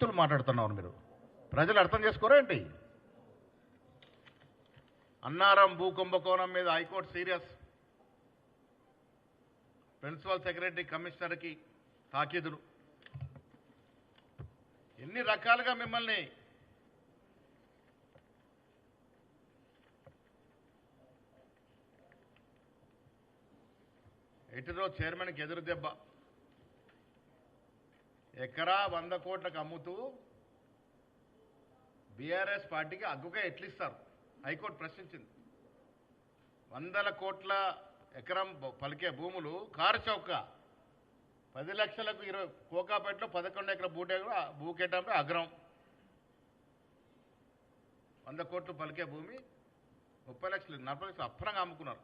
నీతులు మాట్లాడుతున్నారు మీరు. ప్రజలు అర్థం చేసుకోరా ఏంటి? అన్నారం భూ కుంభకోణం మీద high court serious. Principal secretary కమిషనర్కి తాకీదులు. ఎన్ని రకాలుగా మిమ్మల్ని ఎటులో చైర్మన్కి ఎదురు దెబ్బ. ఎకరా వంద కోట్లకు అమ్ముతూ బీఆర్ఎస్ పార్టీకి అగ్గుగా ఎట్లిస్తారు? హైకోర్టు ప్రశ్నించింది. వందల కోట్ల ఎకరం పలికే భూములు కారు చౌక. పది లక్షలకు ఇరవై కోకాపేటలో పదకొండు ఎకర బూటే భూ కేటాయింపు అగ్రం. వంద కోట్లు పలికే భూమి ముప్పై లక్షలు నలభై లక్షలు అప్పనంగా అమ్ముకున్నారు.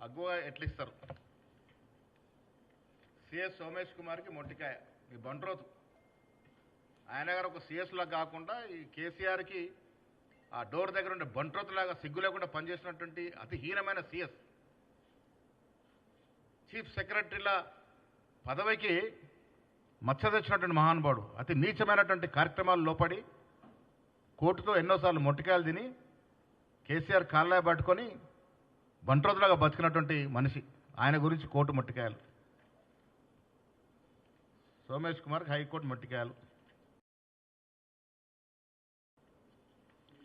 అగ్గువ ఎట్లిస్తారు? సిఎస్ సోమేష్ కుమార్కి మొట్టికాయ ఈ బండ్రోతు ఆయన గారు ఒక సిఎస్ లాగా కాకుండా ఈ కేసీఆర్కి ఆ డోర్ దగ్గర ఉండే బంట్రోతు లాగా సిగ్గు లేకుండా పనిచేసినటువంటి అతి హీనమైన సిఎస్. చీఫ్ సెక్రటరీల పదవికి మచ్చ తెచ్చినటువంటి మహానుభావుడు అతి నీచమైనటువంటి కార్యక్రమాలు లోపడి కోర్టుతో ఎన్నోసార్లు మొట్టికాయలు తిని కేసీఆర్ కాళ్ళ పట్టుకొని బంట్రోతులాగా బతికినటువంటి మనిషి. ఆయన గురించి కోర్టు మొట్టికాయలు. సోమేష్ కుమార్కి హైకోర్టు మట్టికాయలు.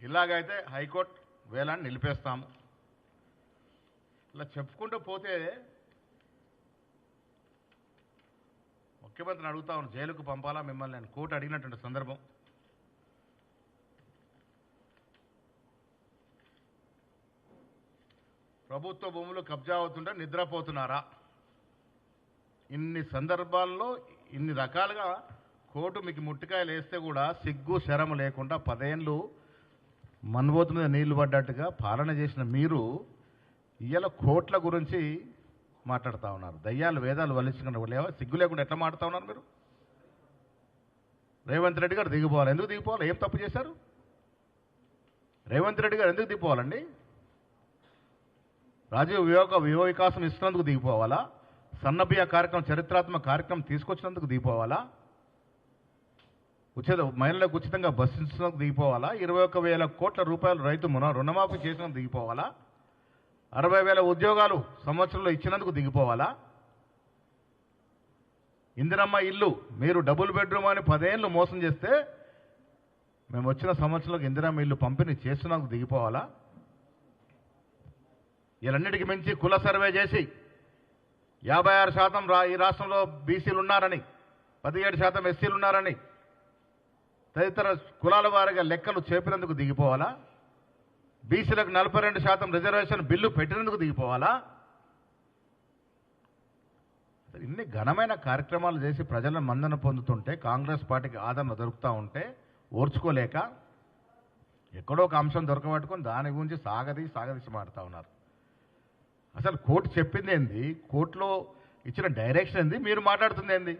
ఇలాగైతే హైకోర్టు వేలాన్ని నిలిపేస్తాము. ఇలా చెప్పుకుంటూ పోతే ముఖ్యమంత్రిని అడుగుతా ఉన్నాను జైలుకు పంపాలా మిమ్మల్ని నేను కోర్టు అడిగినటువంటి సందర్భం. ప్రభుత్వ భూములు కబ్జా అవుతుంటే నిద్రపోతున్నారా? ఇన్ని సందర్భాల్లో ఇన్ని రకాలుగా కోటు మీకు ముట్టికాయలు వేస్తే కూడా సిగ్గు శరము లేకుండా పదేళ్ళు మన్బోతు మీద నీళ్ళు పడ్డట్టుగా పాలన చేసిన మీరు ఇవాళ కోట్ల గురించి మాట్లాడుతూ ఉన్నారు. దయ్యాలు వేదాలు వలించుకున్న లేవా? సిగ్గు లేకుండా ఎట్లా మాట్లాడుతూ ఉన్నారు మీరు? రేవంత్ రెడ్డి గారు దిగిపోవాలి. ఎందుకు దిగిపోవాలి? ఏం తప్పు చేశారు? రేవంత్ రెడ్డి గారు ఎందుకు దిగిపోవాలండి? రాజీవ్ వివేక యువ వికాసం ఇస్తున్నందుకు దిగిపోవాలా? సన్నబియ్య కార్యక్రమం చరిత్రాత్మక కార్యక్రమం తీసుకొచ్చినందుకు దిగిపోవాలా ఉచిత మహిళలకు ఉచితంగా బస్సు దిగిపోవాలా ఇరవై ఒక్క వేల కోట్ల రూపాయలు రైతు మున రుణమాఫీ చేసినందుకు దిగిపోవాలా అరవై వేల ఉద్యోగాలు సంవత్సరంలో ఇచ్చినందుకు దిగిపోవాలా ఇందిరమ్మ ఇల్లు మీరు డబుల్ బెడ్రూమ్ అని పదేళ్ళు మోసం చేస్తే మేము వచ్చిన సంవత్సరంలో ఇందిరమ్మ ఇల్లు పంపిణీ చేస్తున్నందుకు దిగిపోవాలా వీళ్ళన్నిటికీ మించి కుల సర్వే చేసి యాభై ఆరు శాతం రా ఈ రాష్ట్రంలో బీసీలు ఉన్నారని పదిహేడు శాతం ఎస్సీలు ఉన్నారని తదితర కులాల వారిగా లెక్కలు చేపినందుకు దిగిపోవాలా? బీసీలకు నలభై రెండు శాతం రిజర్వేషన్ బిల్లు పెట్టినందుకు దిగిపోవాలా? ఇన్ని ఘనమైన కార్యక్రమాలు చేసి ప్రజలను మందన పొందుతుంటే కాంగ్రెస్ పార్టీకి ఆదరణ దొరుకుతూ ఉంటే ఓర్చుకోలేక ఎక్కడో ఒక అంశం దొరకబట్టుకొని దాని గురించి సాగది సాగదీసి మాడుతూ ఉన్నారు. అసలు కోర్టు చెప్పింది ఏంది? కోర్టులో ఇచ్చిన డైరెక్షన్ ఏంది? మీరు మాట్లాడుతుంది ఏంది?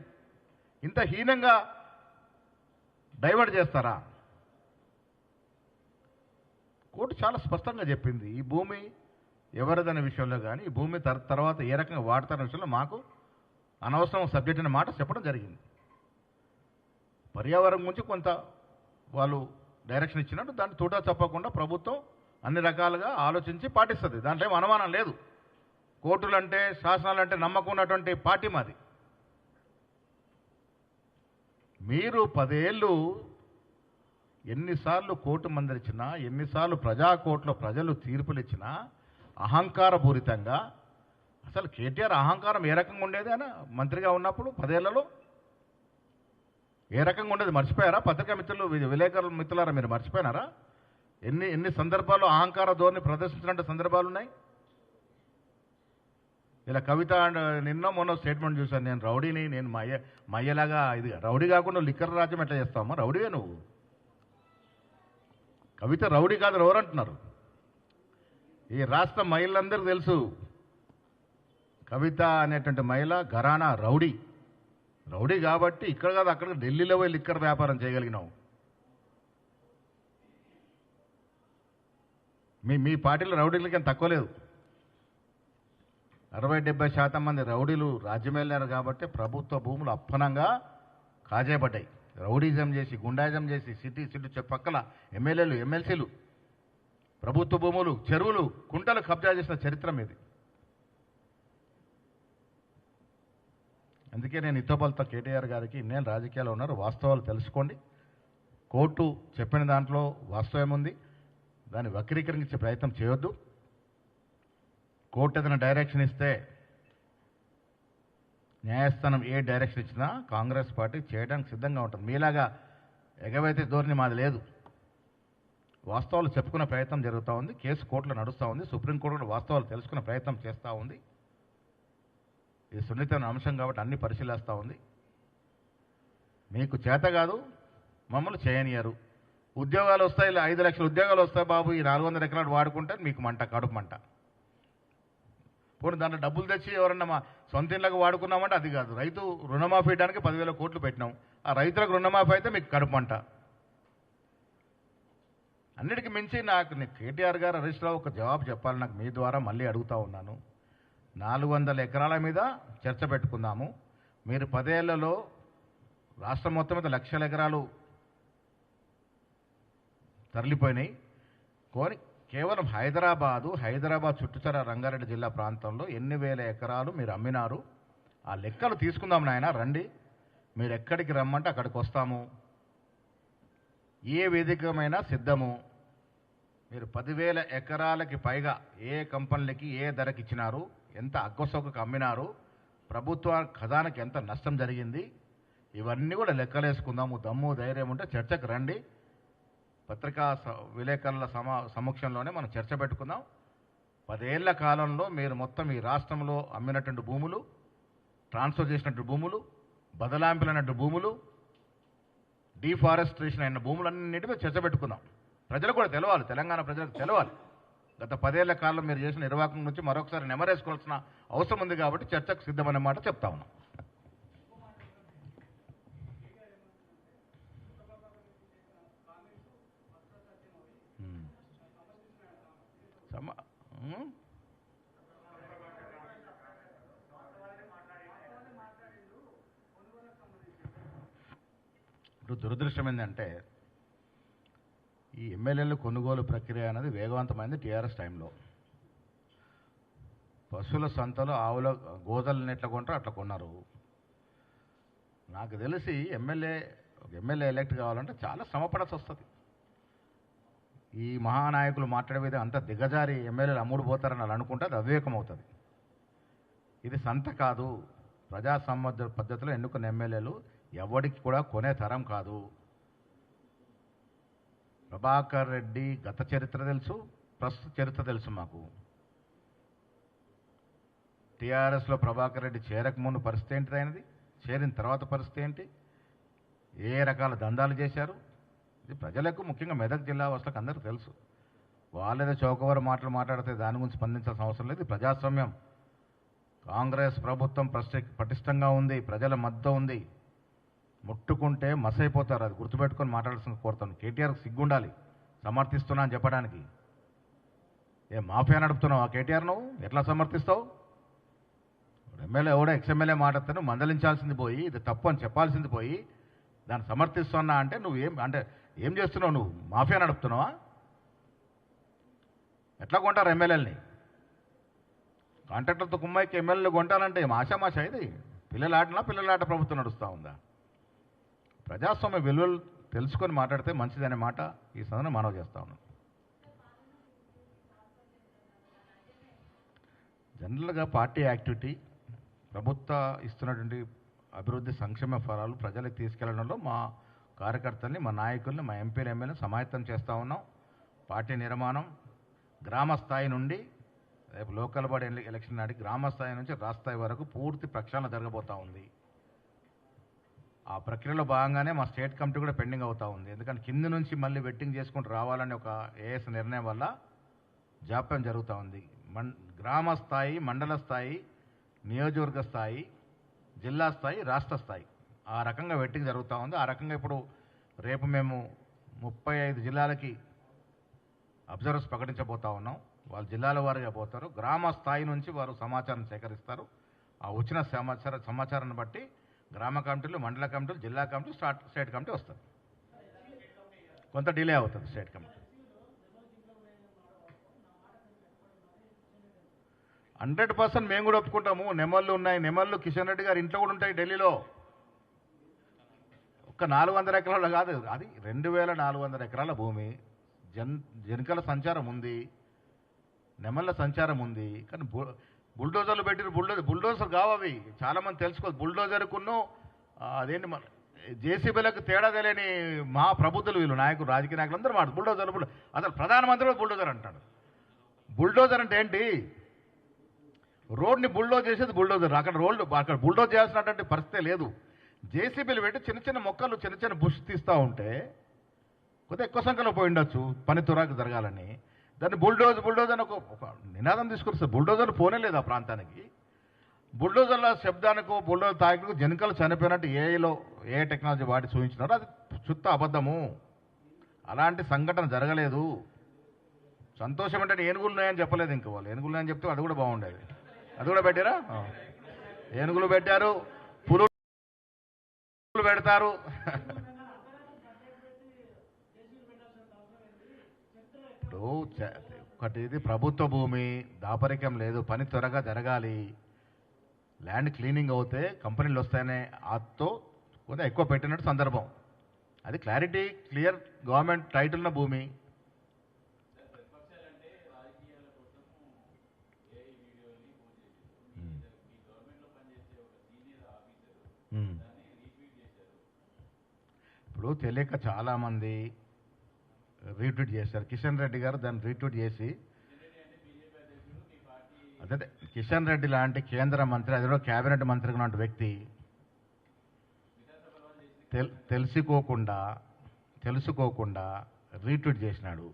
ఇంత హీనంగా డైవర్ట్ చేస్తారా? కోర్టు చాలా స్పష్టంగా చెప్పింది. ఈ భూమి ఎవరిదనే విషయంలో కానీ ఈ భూమి తర్వాత ఏ రకంగా వాడతారనే విషయంలో మాకు అనవసరం సబ్జెక్ట్ అనే మాట చెప్పడం జరిగింది. పర్యావరణం గురించి కొంత వాళ్ళు డైరెక్షన్ ఇచ్చినట్టు దాన్ని తోట తప్పకుండా ప్రభుత్వం అన్ని రకాలుగా ఆలోచించి పాటిస్తుంది. దాంట్లో ఏం అనుమానం లేదు. కోర్టులు అంటే శాసనాలు అంటే నమ్మకం ఉన్నటువంటి పార్టీ మాది. మీరు పదేళ్ళు ఎన్నిసార్లు కోర్టు మందరిచ్చినా ఎన్నిసార్లు ప్రజా కోర్టులో ప్రజలు తీర్పులు ఇచ్చినా అహంకారపూరితంగా అసలు కేటీఆర్ అహంకారం ఏ రకంగా ఉండేది అని మంత్రిగా ఉన్నప్పుడు పదేళ్ళలో? ఏ రకంగా ఉండేది? మర్చిపోయారా? పత్రికా మిత్రులు విలేకరుల మిత్రులారా మీరు మర్చిపోయినారా? ఎన్ని ఎన్ని సందర్భాల్లో అహంకార ధోరణి ప్రదర్శించినట్టు సందర్భాలు ఉన్నాయి ఇలా కవిత అండ్ నిన్న మొన్న స్టేట్మెంట్ చూశాను. నేను రౌడీని నేను మయ్య మయ్యలాగా ఇది రౌడీ కాకుండా లిక్కర్ రాజ్యం ఎట్లా చేస్తావమ్మా? రౌడీవే నువ్వు. కవిత రౌడీ కాదు ఎవరు అంటున్నారు. ఈ రాష్ట్ర మహిళలందరూ తెలుసు కవిత అనేటువంటి మహిళ ఘరానా రౌడీ. రౌడీ కాబట్టి ఇక్కడ కాదు అక్కడ ఢిల్లీలో పోయి లిక్కర్ వ్యాపారం చేయగలిగినావు. మీ మీ పార్టీలో రౌడీలకి ఏం తక్కువ లేదు. అరవై డెబ్బై శాతం మంది రౌడీలు రాజ్యమేళ్ళారు కాబట్టి ప్రభుత్వ భూములు అప్పనంగా కాజేయబడ్డాయి. రౌడీజం చేసి గుండాయిజం చేసి సిటీ సిటీ చుట్టుపక్కల ఎమ్మెల్యేలు ఎమ్మెల్సీలు ప్రభుత్వ భూములు చెరువులు కుంటలు కబ్జా చేసిన చరిత్ర మీది. అందుకే నేను ఇతోబలతో కేటీఆర్ గారికి నేను రాజకీయాల్లో ఉన్నారు. వాస్తవాలు తెలుసుకోండి. కోర్టు చెప్పిన దాంట్లో వాస్తవం ఉంది దాన్ని వక్రీకరించే ప్రయత్నం చేయొద్దు. కోర్టు ఏదైనా డైరెక్షన్ ఇస్తే న్యాయస్థానం ఏ డైరెక్షన్ ఇచ్చినా కాంగ్రెస్ పార్టీ చేయడానికి సిద్ధంగా ఉంటుంది. మీలాగా ఎగవైతే ధోరణి మాది లేదు. వాస్తవాలు చెప్పుకునే ప్రయత్నం జరుగుతూ ఉంది. కేసు కోర్టులో నడుస్తూ ఉంది. సుప్రీంకోర్టు కూడా వాస్తవాలు తెలుసుకునే ప్రయత్నం చేస్తూ ఉంది. ఇది సున్నితమైన అంశం కాబట్టి అన్ని పరిశీలిస్తూ ఉంది. మీకు చేత కాదు మమ్మల్ని చేయనియరు. ఉద్యోగాలు వస్తాయి ఇలా ఐదు లక్షల ఉద్యోగాలు వస్తాయి బాబు. ఈ నాలుగు వందల ఎకరాలు వాడుకుంటే మీకు మంట కడుపు మంట. పోనీ దాంట్లో డబ్బులు తెచ్చి ఎవరన్నా మా సొంత ఇళ్ళకి వాడుకున్నామంటే అది కాదు. రైతు రుణమాఫీ ఇవ్వడానికి పదివేల కోట్లు పెట్టినాం. ఆ రైతులకు రుణమాఫీ అయితే మీకు కడుపు మంట. అన్నిటికీ మించి నాకు కేటీఆర్ గారు హరీష్ రావు ఒక జవాబు చెప్పాలి నాకు మీ ద్వారా మళ్ళీ అడుగుతా ఉన్నాను. నాలుగు వందల ఎకరాల మీద చర్చ పెట్టుకుందాము. మీరు పదేళ్ళలో రాష్ట్రం మొత్తం మీద లక్షల ఎకరాలు తరలిపోయినాయి. కోరి కేవలం హైదరాబాదు హైదరాబాద్ చుట్టుచర రంగారెడ్డి జిల్లా ప్రాంతంలో ఎన్ని వేల ఎకరాలు మీరు అమ్మినారు? ఆ లెక్కలు తీసుకుందాం నాయన రండి. మీరు ఎక్కడికి రమ్మంటే అక్కడికి వస్తాము. ఏ వేదికమైనా సిద్ధము. మీరు పదివేల ఎకరాలకి పైగా ఏ కంపెనీలకి ఏ ధరకి ఇచ్చినారు? ఎంత అగ్గసొక్కకు అమ్మినారు? ప్రభుత్వ ఖజానకి ఎంత నష్టం జరిగింది? ఇవన్నీ కూడా లెక్కలేసుకుందాము. దమ్ము ధైర్యం ఉంటే చర్చకు రండి. పత్రికా స- విలేకరుల సమా సమక్షంలోనే మనం చర్చ పెట్టుకుందాం. పదేళ్ళ కాలంలో మీరు మొత్తం ఈ రాష్ట్రంలో అమ్మినటువంటి భూములు ట్రాన్స్ఫర్ చేసినట్టు భూములు బదలాంపులైనట్టు భూములు డీఫారెస్ట్రేషన్ అయిన భూములన్నిటి మీద చర్చ పెట్టుకుందాం. ప్రజలు కూడా తెలవాలి తెలంగాణ ప్రజలకు తెలవాలి. గత పదేళ్ళ కాలం మీరు చేసిన నిర్వాహకం నుంచి మరొకసారి నెమరేసుకోవాల్సిన అవసరం ఉంది కాబట్టి చర్చకు సిద్ధమనే మాట చెప్తా ఉన్నాం. సమ ఇప్పుడు దురదృష్టం ఏంటంటే ఈ ఎమ్మెల్యేలు కొనుగోలు ప్రక్రియ అనేది వేగవంతమైంది టీఆర్ఎస్ టైంలో. పశువుల సంతలో ఆవుల గోదలను ఎట్లా కొంటారో అట్లా కొన్నారు. నాకు తెలిసి ఎమ్మెల్యే ఎమ్మెల్యే ఎలక్ట్ కావాలంటే చాలా శ్రమపడాల్సి వస్తుంది. ఈ మహానాయకులు మాట్లాడే విధంగా అంత దిగజారి ఎమ్మెల్యేలు అమ్ముడుపోతారని పోతారని అనుకుంటే అది అవివేకం అవుతుంది ఇది సంత కాదు. ప్రజాసమ్మత పద్ధతిలో ఎన్నుకున్న ఎమ్మెల్యేలు ఎవరికి కూడా కొనే తరం కాదు. ప్రభాకర్ రెడ్డి గత చరిత్ర తెలుసు ప్రస్తుత చరిత్ర తెలుసు మాకు. టీఆర్ఎస్లో ప్రభాకర్ రెడ్డి చేరకముందు పరిస్థితి ఏంటిది అయినది చేరిన తర్వాత పరిస్థితి ఏంటి? ఏ రకాల దందాలు చేశారు? ఇది ప్రజలకు ముఖ్యంగా మెదక్ జిల్లా వాసులకు అందరికీ తెలుసు. వాళ్ళేదో చౌకవర మాటలు మాట్లాడితే దాని గురించి స్పందించాల్సిన అవసరం లేదు. ప్రజాస్వామ్యం కాంగ్రెస్ ప్రభుత్వం ప్రశ్న పటిష్టంగా ఉంది ప్రజల మద్దతు ఉంది. ముట్టుకుంటే మసైపోతారు. అది గుర్తుపెట్టుకొని మాట్లాడాల్సిన కోరుతాను. కేటీఆర్కి సిగ్గుండాలి. సమర్థిస్తున్నా అని చెప్పడానికి. ఏ మాఫియా నడుపుతున్నావు? ఆ కేటీఆర్ నువ్వు? ఎట్లా సమర్థిస్తావు? ఎమ్మెల్యే ఎవడో ఎక్స్ఎమ్మెల్యే మాట్లాడితే నువ్వు మందలించాల్సింది పోయి ఇది తప్పు అని చెప్పాల్సింది పోయి దాన్ని సమర్థిస్తున్నా అంటే నువ్వు ఏం అంటే ఏం చేస్తున్నావు నువ్వు? మాఫియా నడుపుతున్నావా? ఎట్లా కొంటారు ఎమ్మెల్యేలని? కాంట్రాక్టర్తో కుమ్మాయికి ఎమ్మెల్యేలు కొంటానంటే ఏం ఆశామాష ఇది? పిల్లలాటనా పిల్లలాట ప్రభుత్వం నడుస్తూ ఉందా? ప్రజాస్వామ్య విలువలు తెలుసుకొని మాట్లాడితే మంచిదనే మాట ఈ సందర్భంగా మనవి చేస్తా ఉన్నాను జనరల్గా పార్టీ యాక్టివిటీ ప్రభుత్వ ఇస్తున్నటువంటి అభివృద్ధి సంక్షేమ ఫలాలు ప్రజలకు తీసుకెళ్ళడంలో మా కార్యకర్తల్ని మా నాయకుల్ని మా ఎంపీలు ఎమ్మెల్యే సమాయత్తం చేస్తూ ఉన్నాం. పార్టీ నిర్మాణం గ్రామ స్థాయి నుండి రేపు లోకల్ బాడీ ఎలక్షన్ నాటి గ్రామ స్థాయి నుంచి రాష్ట్రస్థాయి వరకు పూర్తి ప్రక్షాళన జరగబోతూ ఉంది. ఆ ప్రక్రియలో భాగంగానే మా స్టేట్ కమిటీ కూడా పెండింగ్ అవుతూ ఉంది. ఎందుకంటే కింద నుంచి మళ్ళీ వెట్టింగ్ చేసుకుంటూ రావాలని ఒక ఏఎస్ నిర్ణయం వల్ల జాప్యం జరుగుతూ ఉంది. మన్ గ్రామ స్థాయి మండల స్థాయి నియోజకవర్గ స్థాయి జిల్లా స్థాయి రాష్ట్ర స్థాయి. ఆ రకంగా వెట్టింగ్ జరుగుతూ ఉంది. ఆ రకంగా ఇప్పుడు రేపు మేము ముప్పై ఐదు జిల్లాలకి అబ్జర్వర్స్ ప్రకటించబోతా ఉన్నాం. వాళ్ళు జిల్లాల వారుగా పోతారు. గ్రామ స్థాయి నుంచి వారు సమాచారం సేకరిస్తారు. ఆ వచ్చిన సమాచార సమాచారాన్ని బట్టి గ్రామ కమిటీలు మండల కమిటీలు జిల్లా కమిటీ స్టార్ట్ స్టేట్ కమిటీ వస్తుంది కొంత డిలే అవుతుంది స్టేట్ కమిటీ. హండ్రెడ్ పర్సెంట్ మేము కూడా ఒప్పుకుంటాము. నెమళ్ళు ఉన్నాయి. నెమళ్ళు కిషన్ రెడ్డి గారు ఇంట్లో కూడా ఉంటాయి ఢిల్లీలో. ఒక్క నాలుగు వందల ఎకరాలు కాదు. అది రెండు వేల నాలుగు వందల ఎకరాల భూమి. జన్ జనకల సంచారం ఉంది. నెమళ్ళ సంచారం ఉంది. కానీ బు- బుల్డోజర్లు పెట్టిన బుల్డోజర్ బుల్డోజర్ కావవి చాలామంది చాలా మంది తెలుసుకోవాలి బుల్డోజర్కును అదేంటి మన జేసీబీలకు తేడా తెలియని మా ప్రభుత్వలు వీళ్ళు నాయకులు రాజకీయ నాయకులు అందరూ మాట బుల్డోజర్ బుల్డో అసలు ప్రధానమంత్రి కూడా బుల్డోజర్ అంటాడు. బుల్డోజర్ అంటే ఏంటి? రోడ్ని బుల్డోజ్ చేసేది బుల్డోజర్. అక్కడ రోడ్లు అక్కడ బుల్డోజ్ చేయాల్సినటువంటి పరిస్థితే లేదు. జేసీబీలు పెట్టి చిన్న చిన్న మొక్కలు చిన్న చిన్న బుష్ తీస్తూ ఉంటే కొద్దిగా ఎక్కువ సంఖ్యలో పోయి ఉండొచ్చు. పని త్వరగా జరగాలని. దాన్ని బుల్డోజ్ బుల్డోజ్ అని ఒక నినాదం తీసుకొస్తారు. బుల్డోజర్ పోనే లేదు ఆ ప్రాంతానికి. బుల్డోజర్ల శబ్దానికి బుల్డోజర్ తాకికు జనకలు చనిపోయినట్టు ఏఐలో ఏ టెక్నాలజీ వాడి చూపించినారో. అది చుత్త అబద్ధము. అలాంటి సంఘటన జరగలేదు. సంతోషం అంటే ఏనుగులు ఉన్నాయని చెప్పలేదు ఇంక వాళ్ళు. ఏనుగులు ఉన్నాయని చెప్తే అది కూడా బాగుండేది. అది కూడా పెట్టారా? ఏనుగులు పెట్టారు. పెడతారు. ఇప్పుడు ఒకటి ఇది ప్రభుత్వ భూమి దాపరికం లేదు పని త్వరగా జరగాలి. ల్యాండ్ క్లీనింగ్ అవుతే కంపెనీలు వస్తాయనే ఆతో కొంచెం ఎక్కువ పెట్టినట్టు సందర్భం. అది క్లారిటీ క్లియర్ గవర్నమెంట్ టైటిల్ ఉన్న భూమి. ఇప్పుడు తెలియక చాలామంది రీట్వీట్ చేశారు. కిషన్ రెడ్డి గారు దాన్ని రీట్వీట్ చేసి అదే కిషన్ రెడ్డి లాంటి కేంద్ర మంత్రి అది క్యాబినెట్ కేబినెట్ మంత్రి లాంటి వ్యక్తి తెల్ తెలుసుకోకుండా తెలుసుకోకుండా రీట్వీట్ చేసినాడు.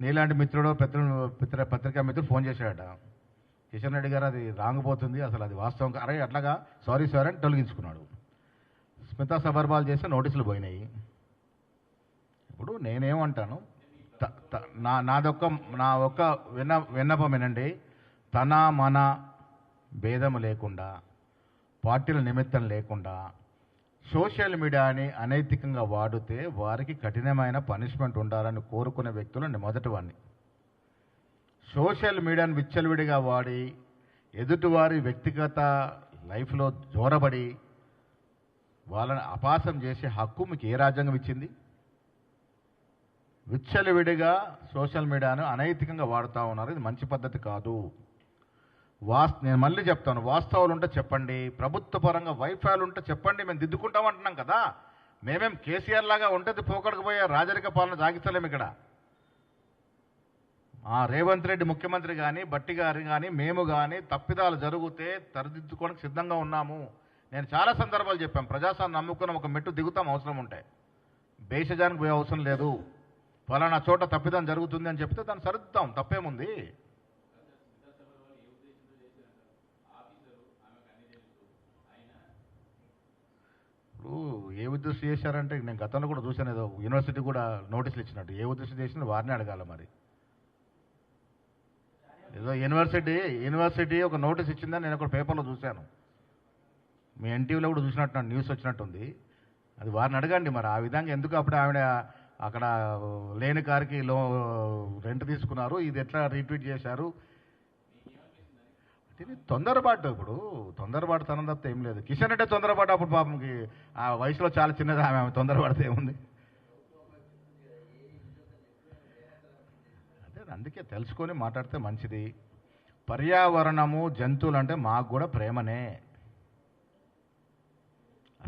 నీలాంటి మిత్రుడు పెత్ర పిత్ర పత్రికా మిత్రుడు ఫోన్ చేశాడట. కిషన్ రెడ్డి గారు అది రాంగ్ పోతుంది అసలు అది వాస్తవం అరే అట్లాగా సారీ సారీ అని తొలగించుకున్నాడు. స్మితా సబర్బాల్ చేస్తే నోటీసులు పోయినాయి. ఇప్పుడు నేనేమంటాను నా నాదొక్క నా ఒక్క విన్న విన్నపం ఏనండి తన మన భేదము లేకుండా పార్టీల నిమిత్తం లేకుండా సోషల్ మీడియాని అనైతికంగా వాడితే వారికి కఠినమైన పనిష్మెంట్ ఉండాలని కోరుకునే వ్యక్తులు మొదటి వాడిని సోషల్ మీడియాను విచ్చలవిడిగా వాడి ఎదుటివారి వ్యక్తిగత లైఫ్లో జోరబడి వాళ్ళని అపాసం చేసే హక్కు మీకు ఏ రాజ్యాంగం ఇచ్చింది? విచ్చలవిడిగా సోషల్ మీడియాను అనైతికంగా వాడుతూ ఉన్నారు. ఇది మంచి పద్ధతి కాదు. వాస్ నేను మళ్ళీ చెప్తాను. వాస్తవాలు ఉంటే చెప్పండి. ప్రభుత్వ పరంగా వైఫల్యాలు ఉంటే చెప్పండి. మేము దిద్దుకుంటాం అంటున్నాం కదా. మేమేం కేసీఆర్ లాగా ఉంటుంది పోకడకపోయే రాజరిక పాలన సాగిస్తలేము ఇక్కడ. ఆ రేవంత్ రెడ్డి ముఖ్యమంత్రి కానీ బట్టి గారు కానీ మేము కానీ తప్పిదాలు జరిగితే తరదిద్దుకోవడానికి సిద్ధంగా ఉన్నాము. నేను చాలా సందర్భాలు చెప్పాను. ప్రజాస్వామ్యం నమ్ముకున్న ఒక మెట్టు దిగుతాం అవసరం ఉంటే. భేషజానికి పోయే అవసరం లేదు. ఫలానా చోట తప్పిదం జరుగుతుంది అని చెప్తే దాన్ని సరిద్దాం తప్పేముంది? ఇప్పుడు ఏ ఉద్దేశం చేశారంటే నేను గతంలో కూడా చూశాను ఏదో యూనివర్సిటీ కూడా నోటీసులు ఇచ్చినట్టు. ఏ ఉద్దేశం చేసినా వారిని అడగాల మరి. ఏదో యూనివర్సిటీ యూనివర్సిటీ ఒక నోటీస్ ఇచ్చిందని నేను ఒక పేపర్లో చూశాను. మీ ఎన్టీవీలో కూడా చూసినట్టు న్యూస్ వచ్చినట్టుంది. అది వారిని అడగండి మరి. ఆ విధంగా ఎందుకు అప్పుడు ఆవిడ అక్కడ లేని కారుకి లో రెంట్ తీసుకున్నారు. ఇది ఎట్లా రీట్వీట్ చేశారు? ఇది తొందరపాటు ఇప్పుడు. తొందరపాటు తనం తప్ప ఏం లేదు. కిషన్ అంటే తొందరపాటు అప్పుడు పాపంకి ఆ వయసులో చాలా చిన్నది ఆమె. ఆమె తొందరపడితే ఏముంది? అదే అందుకే తెలుసుకొని మాట్లాడితే మంచిది. పర్యావరణము జంతువులు అంటే మాకు కూడా ప్రేమనే.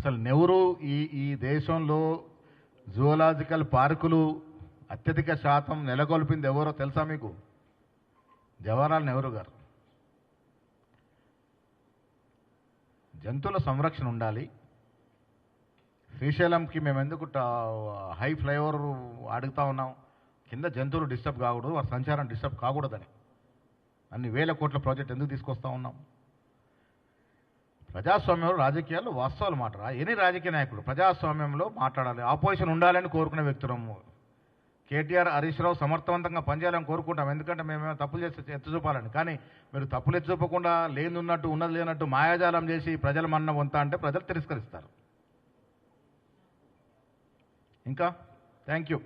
అసలు నెహ్రూ ఈ ఈ దేశంలో జువలాజికల్ పార్కులు అత్యధిక శాతం నెలకొల్పింది ఎవరో తెలుసా మీకు? జవహర్లాల్ నెహ్రూ గారు. జంతువుల సంరక్షణ ఉండాలి. శ్రీశైలంకి మేము ఎందుకు హై ఫ్లైఓవర్ అడుగుతా ఉన్నాం? కింద జంతువులు డిస్టర్బ్ కాకూడదు వారి సంచారం డిస్టర్బ్ కాకూడదని. అన్ని వేల కోట్ల ప్రాజెక్ట్ ఎందుకు తీసుకొస్తా ఉన్నాం? ప్రజాస్వామ్యంలో రాజకీయాలు వాస్తవాలు మాటరా? ఎన్ని రాజకీయ నాయకుడు ప్రజాస్వామ్యంలో మాట్లాడాలి? ఆపోజిషన్ ఉండాలని కోరుకునే వ్యక్తులము కేటీఆర్ హరీష్ రావు సమర్థవంతంగా పనిచేయాలని కోరుకుంటాం. ఎందుకంటే మేము తప్పులు చేస్తే ఎత్తు చూపాలని. కానీ మీరు తప్పులు ఎత్తు చూపకుండా లేనున్నట్టు ఉన్నది లేనట్టు మాయాజాలం చేసి ప్రజల మన్న వంత అంటే ప్రజలు తిరస్కరిస్తారు. ఇంకా? Thank you.